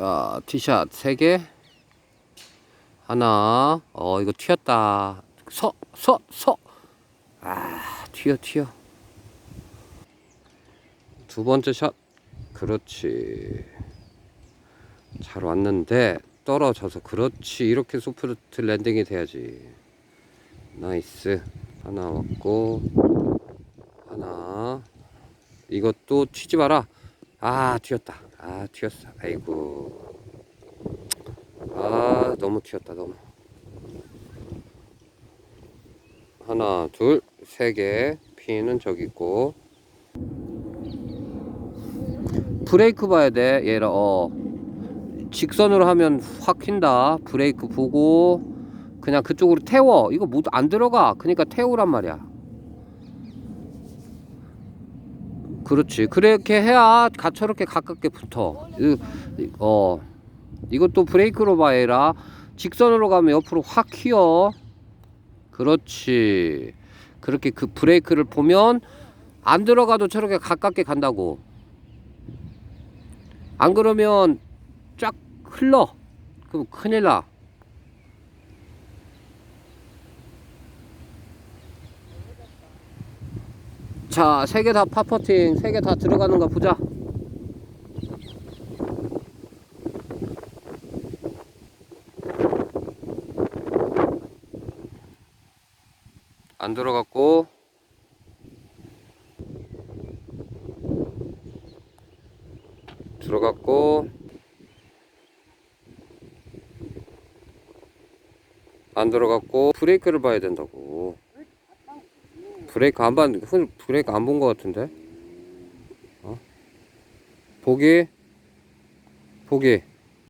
자, 티샷 3개. 하나. 어, 이거 튀었다. 서, 서, 서. 아, 튀어, 튀어. 두 번째 샷. 그렇지. 잘 왔는데, 떨어져서. 그렇지. 이렇게 소프트 랜딩이 돼야지. 나이스. 하나 왔고, 하나. 이것도 튀지 마라. 아, 튀었다. 아, 튀었어. 아이고. 아, 너무 튀었다, 너무. 하나, 둘, 세 개. 피는 저기 있고. 브레이크 봐야 돼, 얘라, 어. 직선으로 하면 확 튄다. 브레이크 보고, 그냥 그쪽으로 태워. 이거 못, 안 들어가. 그러니까 태우란 말이야. 그렇지. 그렇게 해야 가처렇게 가깝게 붙어. 어. 이것도 브레이크로 봐야라. 직선으로 가면 옆으로 확 휘어. 그렇지. 그렇게 그 브레이크를 보면 안 들어가도 저렇게 가깝게 간다고. 안 그러면 쫙 흘러. 그럼 큰일 나. 자, 세 개 다 파퍼팅, 세 개 다 들어가는가 보자. 안 들어갔고, 들어갔고, 안 들어갔고, 브레이크를 봐야 된다고. 브레이크 안 봤, 흔 브레이크 안 본 것 같은데? 어? 보기? 보기.